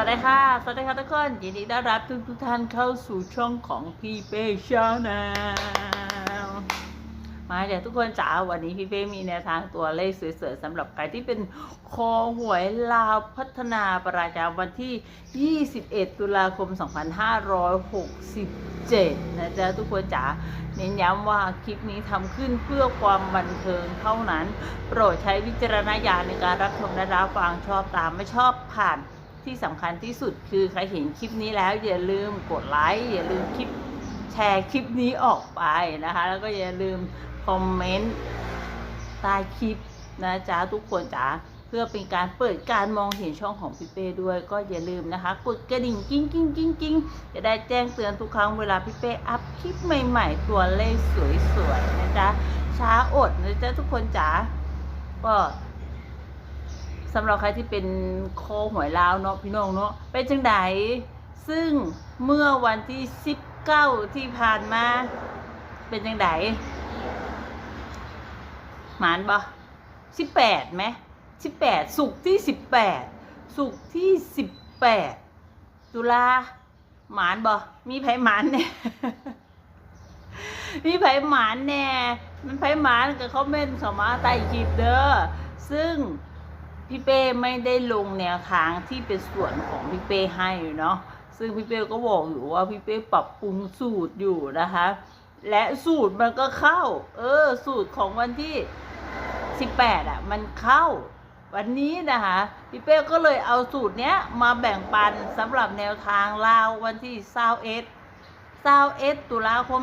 วัสดีค่ะ สวัสดีค่ะทุกคน ยินดีต้อนรับทุกทุกท่านเข้าสู่ช่องของพี่เป้ชาแนลมาเดี๋ยวทุกคนจ๋าวันนี้พี่เป้มีแนวทางตัวเลขสวยๆสำหรับใครที่เป็นคอหวยลาวพัฒนาประจำวันที่ 21 ตุลาคม 2567 นะจ๊ะทุกคนจ๋าเน้นย้ำว่าคลิปนี้ทำขึ้นเพื่อความบันเทิงเท่านั้น โปรดใช้วิจารณญาณในการรับชมและรับฟังชอบตามไม่ชอบผ่าน ที่สำคัญที่สุดคือใครเห็นคลิปนี้แล้วอย่าลืมกดไลค์อย่าลืมคลิปแชร์คลิปนี้ออกไปนะคะ แล้วก็อย่าลืมคอมเมนต์ใต้คลิปนะจ๊ะทุกคนจ๋าเพื่อเป็นการเปิดการมองเห็นช่องของพี่เป้ด้วยก็อย่าลืมนะคะกดกระดิ่งกิ้งกิ้งกิ้งกิ้งจะได้แจ้งเตือนทุกครั้งเวลาพี่เป้อัพคลิปใหม่ ๆ ตัวเลขสวยๆนะจ๊ะช้าอดนะจ๊ะทุกคนจ๋าก็ สำหรับใครที่เป็นโคหวยลาวเนาะพี่น้องเนาะเป็นจังไดซึ่งเมื่อวันที่19ที่ผ่านมา เป็นจังไดหมานบ่18ไหม18สุกที่18สุกที่18ตุลาหมานบ่มีไผหมานเนี่ยมีไผหมานแน่ มันไผหมานกับเขาเม่นเขามาใต้คลิปเด้อ ซึ่ง พี่เป้ไม่ได้ลงแนวทางที่เป็นส่วนของพี่เป้ให้เนาะซึ่งพี่เป้ก็บอกอยู่ว่าพี่เป้ปรับปรุงสูตรอยู่นะคะ และสูตรมันก็เข้า เออ สูตรของวันที่ 18 อะ มันเข้า วันนี้นะคะพี่เป้ก็เลยเอาสูตรเนี้ยมาแบ่งปันสำหรับแนวทางลาววันที่21 21ตุลาคม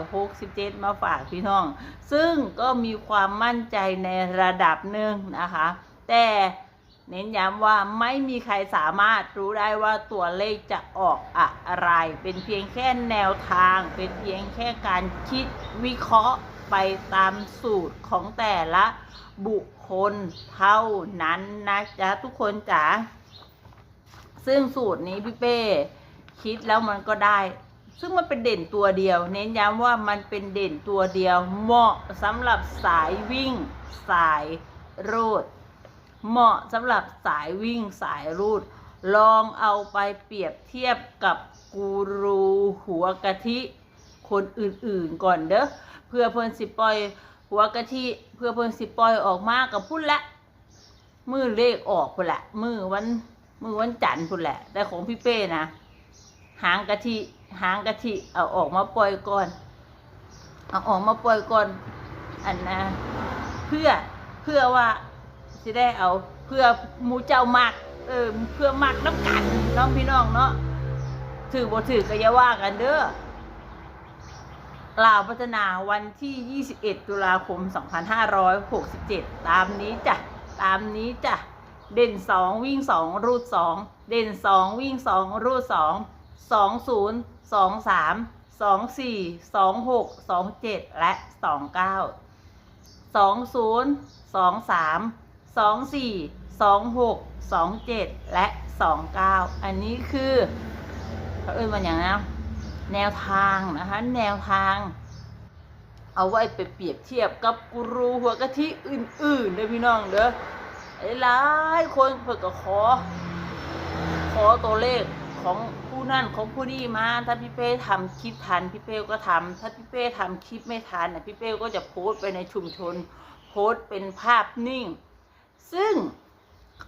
2567 มาฝากพี่น้อง ซึ่งก็มีความมั่นใจในระดับหนึ่งนะคะ แต่เน้นย้ำว่าไม่มีใครสามารถรู้ได้ว่าตัวเลขจะออกอะไร เป็นเพียงแค่แนวทาง เป็นเพียงแค่การคิดวิเคราะห์ไปตามสูตรของแต่ละบุคคลเท่านั้นนะจ๊ะทุกคนจ๋าซึ่งสูตรนี้พี่เป้ คิดแล้วมันก็ได้ ซึ่งมันเป็นเด่นตัวเดียว เน้นย้ำว่ามันเป็นเด่นตัวเดียว เหมาะสำหรับสายวิ่ง สายรูด เหมาะสำหรับสายวิ่งสายรูด ลองเอาไปเปรียบเทียบกับกูรูหัวกะทิ คนอื่นๆก่อนเด้อเพื่อเพิ่นสิปล่อยหัวกะทิเพื่อเพิ่นสิปล่อยออกมากับพุ่นละมือเลขออกพุ่นละมือวันมือวันจันทร์พุ่นแหละ แต่ของพี่เป้นะ หางกะทิหางกะทิเอาออกมาปล่อยก่อน เอาออกมาปล่อยก่อนอันนะเพื่อเพื่อว่าจะได้เอาเพื่อหมูเจ้ามักเออเพื่อมักน้ำกันน้องพี่น้องเนาะถือบ่ถือก็อย่าว่ากันเด้อลาวพัฒนาวันที่ 21 ตุลาคม 2567 ตามนี้จ้ะ ตามนี้จ้ะ เด่น 2 วิ่ง 2 รูด 2 เด่น 2 วิ่ง 2 รูด 2 2 0 2 3 2 4 2 6 2 7และ2 9 2 0 2 3 2 4 2 6 2 7และ2 9อันนี้คือเขาเอ่ยมันอย่างนะแนวทางนะคะ แนวทาง เอาไว้ไปเปรียบเทียบกับกูรูหัวกะทิอื่นๆเด้อพี่น้องเด้อหลายคนเพิ่นก็ขอ ขอตัวเลข ของผู้นั่นของผู้นี่มาถ้าพี่เป้ทำคลิปทันพี่เป้ก็ทำถ้าพี่เป้ทำคลิปไม่ทันน่ะพี่เป้ก็จะโพสต์ไปในชุมชน โพสต์เป็นภาพนิ่ง ซึ่ง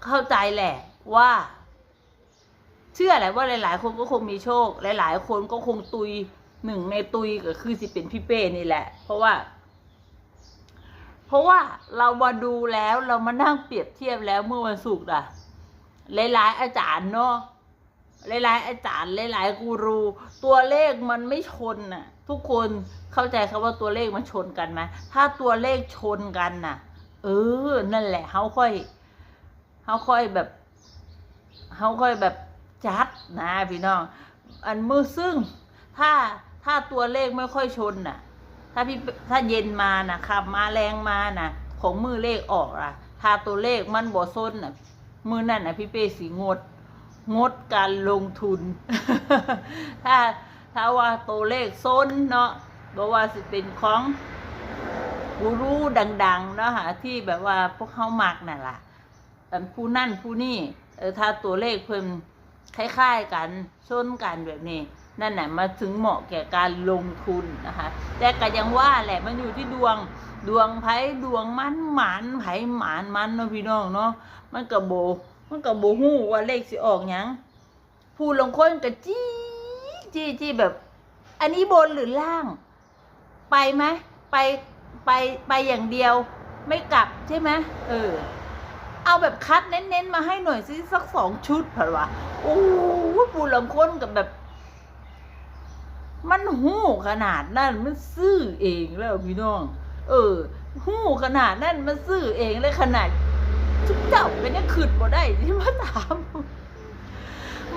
เข้าใจแหละว่า เชื่อแหละว่าหลาย ๆ คนก็คงมีโชค หลาย ๆ คนก็คงตุยหนึ่งในตุยก็คือสิเป็นพี่เป้นี่แหละ เพราะว่า เพราะว่าเรามาดูแล้วเรามานั่งเปรียบเทียบแล้วเมื่อวันศุกร์อะหลาย ๆ อาจารย์เนาะ หลายๆอาจารย์หลายๆกูรู ตัวเลขมันไม่ชนน่ะ ทุกคนเข้าใจคำว่าตัวเลขมันชนกันไหมถ้าตัวเลขชนกันน่ะ เออ นั่นแหละเขาค่อยเขาค่อยแบบเขาค่อยแบบจัดนะพี่น้อง อันมือซึ่งถ้าถ้าตัวเลขไม่ค่อยชนน่ะ ถ้าพี่ถ้าเย็นมาน่ะขับมาแรงมาน่ะ ของมือเลขออกอะ ถ้าตัวเลขมันบ่ซนน่ะ มือนั่นน่ะพี่เป้สีงด งดการลงทุน ถ้าถ้าว่าตัวเลขซนเนาะบอกว่าสิเป็นของกูรู้ดังๆเนาะค่ะที่แบบว่าพวกเขามักน่ะล่ะอันผู้นั่นผู้นี่เออถ้าตัวเลขเพิ่มคล้ายๆกันชนกันแบบนี้ นั่นแหละมาถึงเหมาะแก่การลงทุนนะคะแต่ก็ยังว่าแหละมันอยู่ที่ดวงดวงไพ่ดวงมันหมานไพ่หมานมันเนาะพี่น้องเนาะมันกระโบ มันกระโบหู้ว่าเลขสิออกหยังผู้ลงคนก็จี้จี้จี้แบบ อันนี้บนหรือล่าง ไปไหมไปไปไปอย่างเดียว ไม่กลับใช่ไหมเออ เอาแบบคัดเน้นๆมาให้หน่อยสิสักสองชุดผ่านวะโอ้ผู้ลงคนกับแบบ มันหู้ขนาดนั้นมันซื่อเองแล้วพี่น้อง เออหู้ขนาดนั้นมันซื่อเองเลยขนาด ชุบเจ้าเป็นยังขืดบ่ได้ที่มาถาม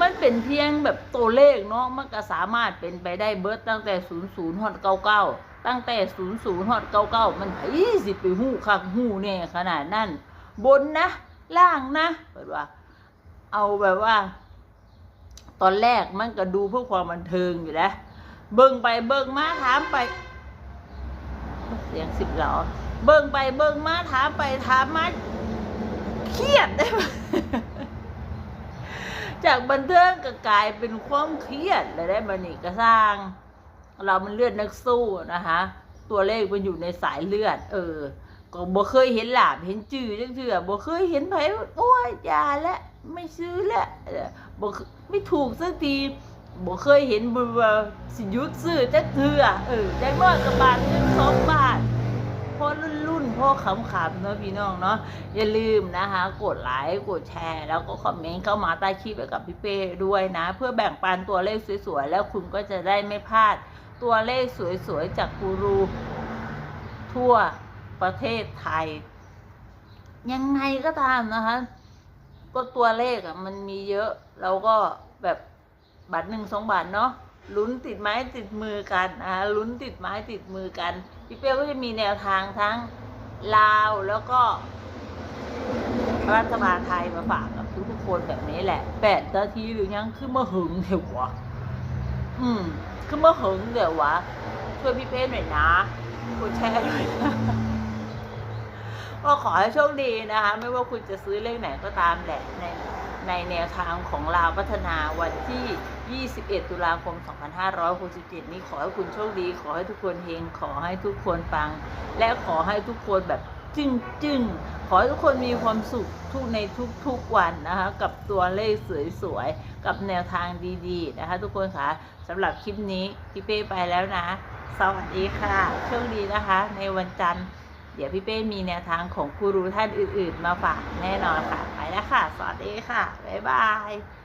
มันเป็นเพียงแบบตัวเลขเนาะมันก็สามารถเป็นไปได้เบิดตั้งแต่ศูนย์ศูนย์ฮอดเก้าเก้าตั้งแต่ศูนย์ศูนย์ฮอดเก้าเก้ามันไผสิไปหู้คักหู้แน่ขนาดนั้น บนนะ ล่างนะเปิดว่า เอาแบบว่า ตอนแรกมันก็ดูเพื่อความบันเทิงอยู่แล้วเบิ่งไปเบิ่งมาถามไป เสียงสิบล้อเบิ่งไปเบิ่งมาถามไปถามมา เครียดได้ไหมจากบันเทิงก็กลายเป็นความเครียดเลยได้บันนี่ก็สร้าง เรามันเลือดนักสู้นะคะ ตัวเลขมันอยู่ในสายเลือด เออ ก็บ่เคยเห็นหลาบเห็นจืดจังเถื่อบ่เคยเห็นไผโอ้ยยาและไม่ซื้อและเออบ่ไม่ถูกสักทีบ่เคยเห็นบ่สิยุดซื้อจักเถื่อเออได้น้อกับบาทหนึงสองบาทพอรุ่นรุ่น พ่อขำๆเนาะพี่น้องเนาะอย่าลืมนะคะ กดไลค์กดแชร์ แล้วก็คอมเมนต์เข้ามาใต้คลิปไว้กับพี่เป้ด้วยนะ เพื่อแบ่งปันตัวเลขสวยๆ แล้วคุณก็จะได้ไม่พลาดตัวเลขสวยๆ จากกูรูทั่วประเทศไทย ยังไงก็ตามนะคะ ก็ตัวเลขอะมันมีเยอะ เราก็แบบบัตรหนึ่งสองบาทเนาะลุ้นติดไม้ติดมือกันนะคะลุ้นติดไม้ติดมือกัน พี่เป้ก็จะมีแนวทางทั้ง ลาวแล้วก็รัฐบาลไทยมาฝากกับทุกคนแบบนี้แหละแปดนาทีหรือยังคือมาหึงเถอะวะอืมคือมาหึงเดี๋ยววะ ช่วยพี่เป้หน่อยนะกดแชร์ด้วยนะก็ขอให้โชคดีนะคะ ไม่ว่าคุณจะซื้อเลขไหนก็ตามแหละในในแนวทางของลาวพัฒนาวันที่ 21 ตุลาคม 2567 นี้ขอให้คุณโชคดี ขอให้ทุกคนเฮง ขอให้ทุกคนฟัง และขอให้ทุกคนแบบจึ้งจึ้งๆขอให้ทุกคนมีความสุขทุกในทุกๆวันนะคะ กับตัวเลขสวยๆ กับแนวทางดีๆ นะคะ ทุกคนค่ะสำหรับคลิปนี้ พี่เป้ไปแล้วนะ สวัสดีค่ะโชคดีนะคะ ในวันจันทร์ เดี๋ยวพี่เป้มีแนวทางของกูรูท่านอื่นๆ มาฝากแน่นอนค่ะ ไปแล้วค่ะ สวัสดีค่ะ บ๊ายบาย